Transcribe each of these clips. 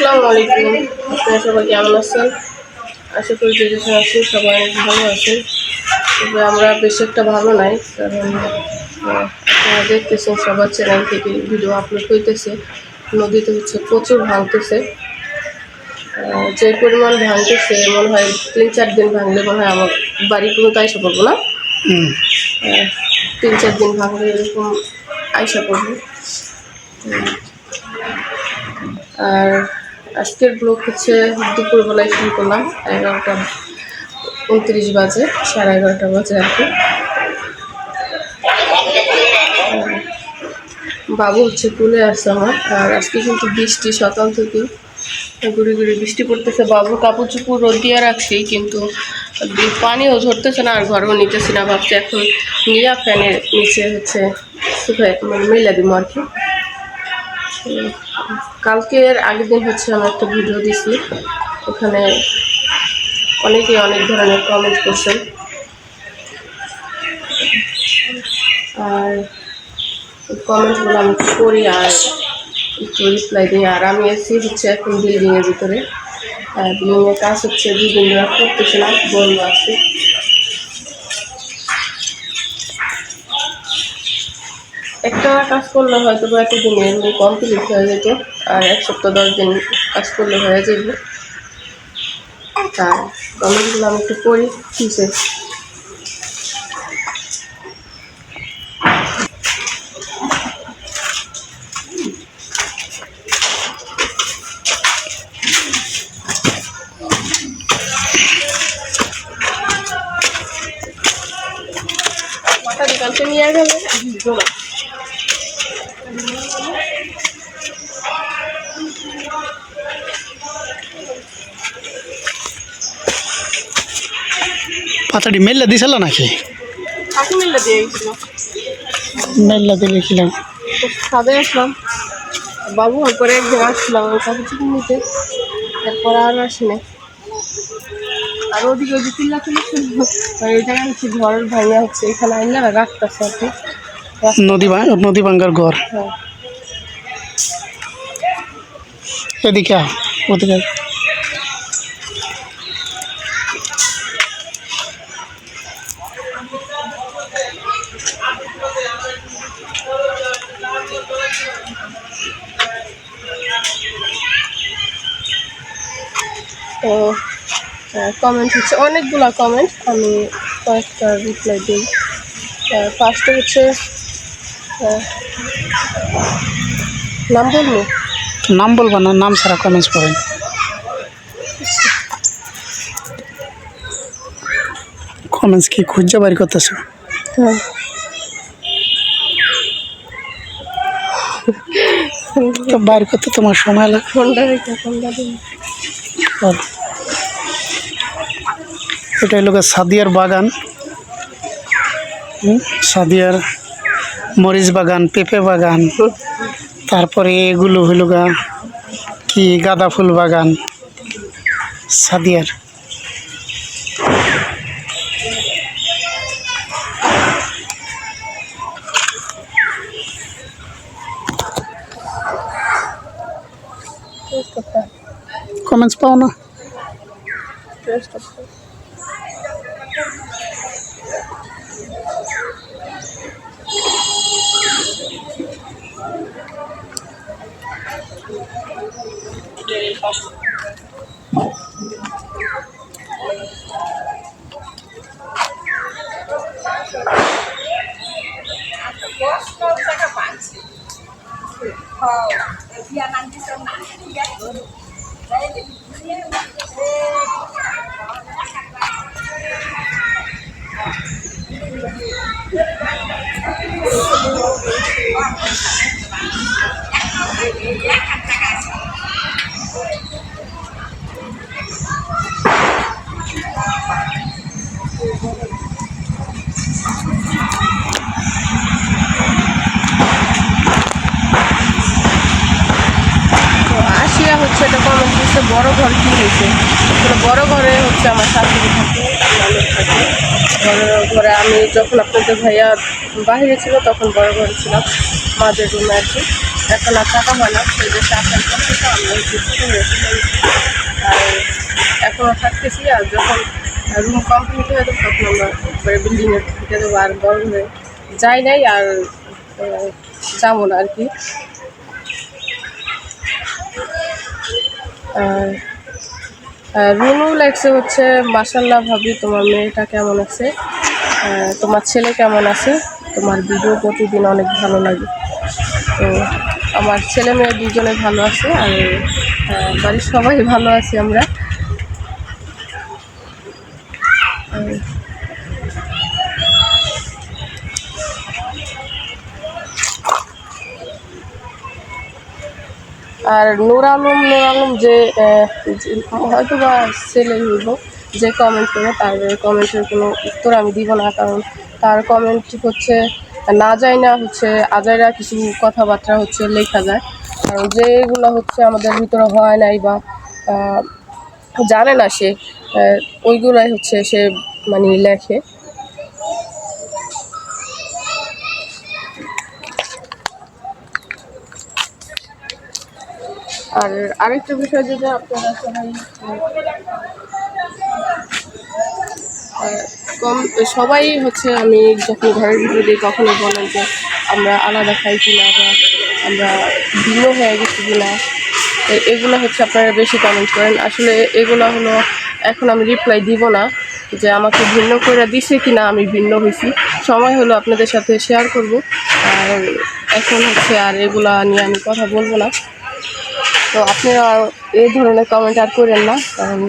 আসসালামু আলাইকুম। আপনারা সবাই কেমন আছেন? আশা করি যে যেখানে আছেন সবাই ভালো আছেন। তবে আমরা বেশি একটা ভালো নাই কারণ আপনারা দেখতেছেন সবার চ্যানেল থেকে ভিডিও আপলোড হইতেছে। নদীতে হচ্ছে প্রচুর ভাঙতেছে। যে পরিমাণ ভাঙতেছে মনে হয় তিন চার দিন ভাঙলে মনে হয় আমার বাড়ি কোনো আইসা পড়ব না? তিন চার দিন ভাঙলে এরকম আইসা পড়ব। আর আজকের ব্লগ হচ্ছে দুপুরবেলায় শুরু করলাম, এগারোটা উনত্রিশ বাজে, সাড়ে এগারোটা বাজে আর কি। বাবু হচ্ছে কুলে আসছে আমার, আর আজকে কিন্তু বৃষ্টি সকাল থেকে। গুড়ি গুড়ি বৃষ্টি পড়তেছে বাবু কাপড় চুপড় রোদ দিয়ে রাখছি, কিন্তু পানিও ঝরতেছে না, আর ঘরেও নিতেছি না, ভাবছি এখন নিয়ে ফ্যানের নিচে হচ্ছে শুকায় মানে মেলা দিব আর কি। কালকের আগের দিন হচ্ছে আমি একটা ভিডিও দিছি। ওখানে অনেকেই অনেক ধরনের কমেন্ট করছেন। আর কমেন্টগুলো আমি করি আর একটু রিপ্লাই দিই। আর আমি এসি হচ্ছে এখন বিল্ডিংয়ের ভিতরে। আর বিল্ডিংয়ের কাজ হচ্ছে দুই দিন ধরে করতেছি না, বন্ধ আছে। একটা কাজ করলে হয়তো বা একটা দিনে এমনি কমপ্লিট হয়ে যেত, আর এক সপ্তাহ, দশ দিন কাজ করলে হয়ে যাবে তার কমেন্টগুলো আমি একটু কিসে কালকে নিয়ে গেলে। পাতাটি মেললে দিছিল নাকি? মিললে দিয়ে গেছিল মেললে দিয়েছিলাম তো ছাদে আসলাম। বাবু পরে একদিন আসলাম কাছে চিকেন নিতে। তারপর আর আসি না আর ওদিকে ওই যে চিল্লা চিল্লা শুনব ওই জায়গায় হচ্ছে ঘর ভাঙা হচ্ছে এখানে আইলে না রাখতেছে আর কি। নদী নদী ভাঙ্গার ঘর। হ্যাঁ। এদিকে ওদিকে তো কমেন্ট হচ্ছে। অনেকগুলা কমেন্ট আমি কয়েকটা রিপ্লাই দিই। ফার্স্টে হচ্ছে নাম বলব? নাম বলবা না নাম ছাড়া কমেন্টস করেন কমেন্টস কি খুঁজে বাড়ি করতেছো? হ্যাঁ। তো বাইর করতে তোমার সময় লাগে। ফোনটা রেখে ফোনটা আর এটা হলো সাদিয়ার বাগান। সাদিয়ার মরিচ বাগান, পেঁপে বাগান। তারপরে এগুলো হইল গা কি গাঁদা ফুল বাগান, সাদিয়ার। কমেন্টস পাও না প্রেস করতে হবে। তো বড় ঘর কি হয়েছে? বড় ঘরে হচ্ছে আমার শাশুড়ি থাকে থাকে। বড় ঘরে আমি যখন আপনাদের ভাইয়া বাহিরে ছিল, তখন বড় ঘরে ছিলাম মাঝের রুমে আর কি। এখন আর টাকা হয় না, সেই দেশে আসার পর থেকে চলে আর এখনও থাকতেছি, আর যখন রুম কমপ্লিট হয়ে যাবে, তখন আমরা বিল্ডিংয়ে ঢুকে দেবো আর বড় হয়ে যাই নাই, আর যাব না আর কি। আর রুনু লাগছে হচ্ছে মাসাল্লাহ ভাবি, তোমার মেয়েটা কেমন আছে? তোমার ছেলে কেমন আছে? তোমার ভিডিও প্রতিদিন অনেক ভালো লাগে। তো আমার ছেলে মেয়ে দুজনে ভালো আছে, আর বাড়ির সবাই ভালো আছি আমরা। আর নূর আলম নূর আলম যে হয়তো বা ছেলে হইব, যে কমেন্ট করবে, তার কমেন্টের কোনো উত্তর আমি দিব না, কারণ তার কমেন্ট হচ্ছে, না যায় না হচ্ছে, আজাইরা কিছু কথাবার্তা হচ্ছে লেখা যায়। কারণ যেগুলো হচ্ছে আমাদের ভিতরে হয় নাই বা জানে না সে ওইগুলাই হচ্ছে সে মানে লেখে। আর আরেকটা বিষয় যেটা আপনারা সবাই কম, সবাই হচ্ছে আমি যখন ঘরের ভিতরে দিই, কখনো বলেন যে আমরা আলাদা খাই কিনা বা আমরা ভিন্ন হয়ে গেছি কিনা এগুলো হচ্ছে আপনারা বেশি কমেন্ট করেন। আসলে এগুলো হলো, এখন আমি রিপ্লাই দিব না যে আমাকে ভিন্ন করে দিছে কি না আমি ভিন্ন হয়েছি সময় হলো আপনাদের সাথে শেয়ার করব। আর এখন হচ্ছে আর এগুলা নিয়ে আমি কথা বলব না। তো আপনারা এই ধরনের কমেন্ট আর করেন না, কারণ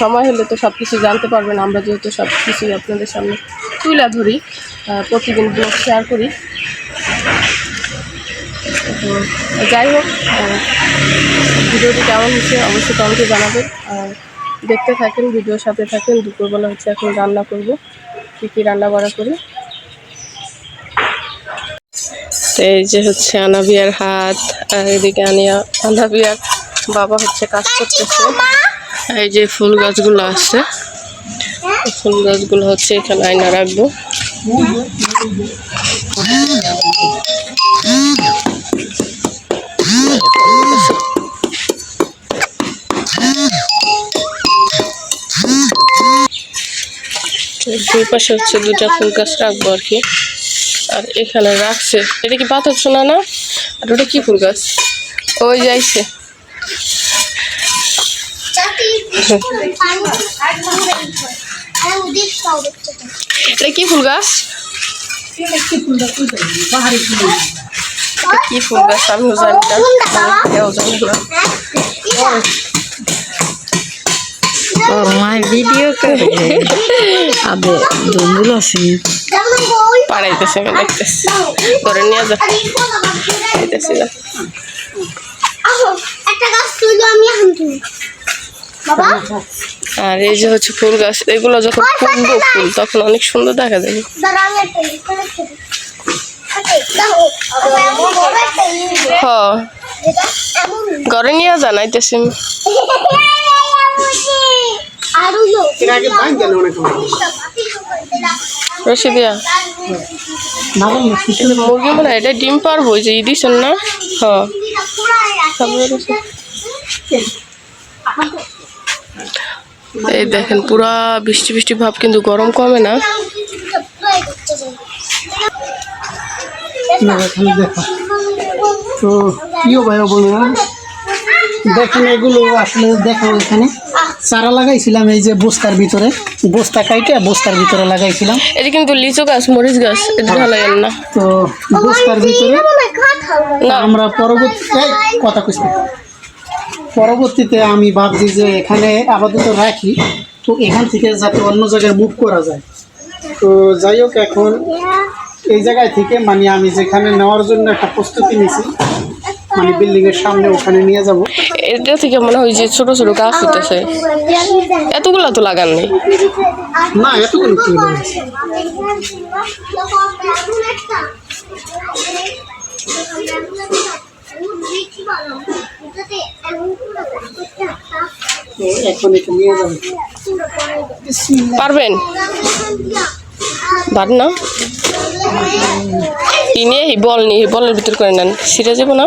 সময় হলে তো সব কিছু জানতে পারবেন। আমরা যেহেতু সব কিছুই আপনাদের সামনে তুলে ধরি প্রতিদিন ব্লগ শেয়ার করি। তো যাই হোক ভিডিওটি কেমন হচ্ছে অবশ্যই কমেন্টে জানাবেন। আর দেখতে থাকেন, ভিডিওর সাথে থাকেন, দুপুরবেলা হচ্ছে এখন রান্না করব, কী কী রান্না বাড়া করি তো এই যে হচ্ছে আনাবিয়ার হাত, আর এদিকে আনিয়া, আনাবিয়ার বাবা হচ্ছে কাজ করতেছে। এই যে ফুল গাছগুলো আছে ফুল গাছগুলো হচ্ছে এখানে আয়না রাখব। দুই পাশে হচ্ছে দুটা ফুল গাছ রাখব আর কি। আর এখানে রাখছে। এটা কি পাথর শোনা না? আর ওটা কি ফুল গাছ? ওই যাইছে এটা কি ফুল গাছ? কি ফুল গাছ? আমিও জানি না। কেউ জানি না। আমার ভিডিও করে আবে দুমুল আছে পাড়াইতেছে আমি দেখতেছি করে নিয়ে যা আর এই যে হচ্ছে ফুল গাছ এগুলো যখন ফুলবো ফুল তখন অনেক সুন্দর দেখা যাবে ঘরে নিয়ে জানাইতেছি দিয়া। মুরগি মনে হয় এটা ডিম পারব যে ই দিছেন না? হ খাবার আছে। এই দেখেন পুরা বৃষ্টি বৃষ্টি ভাব কিন্তু গরম কমে না। তো প্রিয় ভাই বোনেরা দেখেন এগুলো আসলে দেখো এখানে। চারা লাগাইছিলাম এই যে বস্তার ভিতরে। বস্তা কাইটে বস্তার ভিতরে লাগাইছিলাম। এটা কিন্তু লিচু গাছ মরিচ গাছ এটা ভালো না। তো বস্তার ভিতরে না। আমরা পরবর্তীতে কথা কইছি। পরবর্তীতে আমি ভাবছি যে এখানে আপাতত রাখি। তো এখান থেকে যাতে অন্য জায়গায় মুভ করা যায়। তো যাই হোক এখন এই জায়গায় থেকে মানে আমি যেখানে নেওয়ার জন্য একটা প্রস্তুতি নিয়েছি মানে বিল্ডিং এর সামনে ওখানে নিয়ে যাব। এটা থেকে মনে হয় যে ছোট ছোট গাছ হইতেছে। এতগুলা তো লাগান নেই। না এতগুলো কি পারবেন? পার না। ই নিয়ে বল নিয়ে বলের ভিতর করে নেন। সিরে যাব না?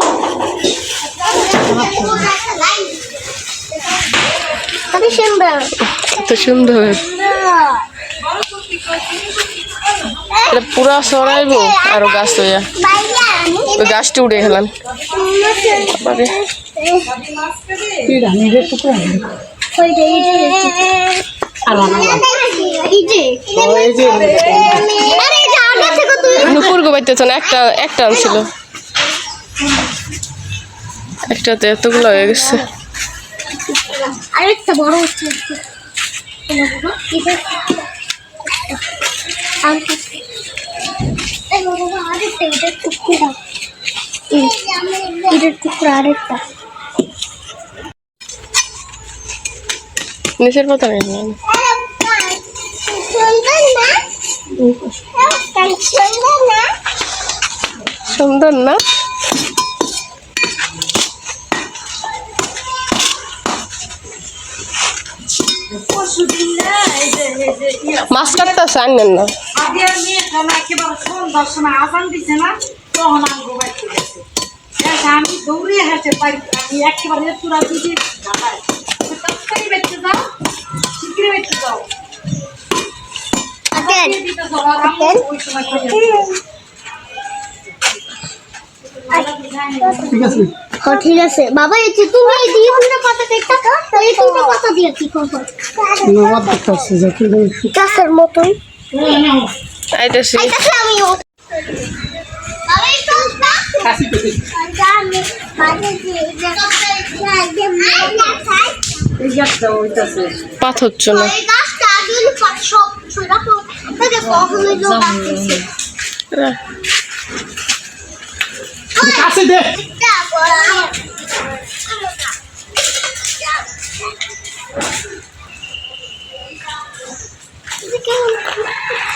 সুন্দর। এটা পুরা সরাইবো আরও গাছ ওই গাছটা উড়ে গেলাম। আর নুপুর গোবাইতেছ না একটা একটা আনছিল একটাতে এতগুলো হয়ে গেছে। আরেকটা বড় হচ্ছে। নিচের পাতা নেই সুন্দর না? না মাছ কাটতেছে, আনেন না। আমি দিছে না, তখন আমি একেবারে পুরা দিদি ঢাকায়। তাড়াতাড়ি বেঁচে যাও। ঠিক আছে। হ্যাঁ ঠিক আছে। বাবা এই যে তুমি এই দিয়ে পাতা পাতা দিয়ে কি করব? যে কি গাছের আইতাছি আইতাছে বাবা এই কাশি আমি মাঝে গাছটা আগে সব ছোড়া তো তাকে কখনো লোক আসতেছে কাছে দে আরে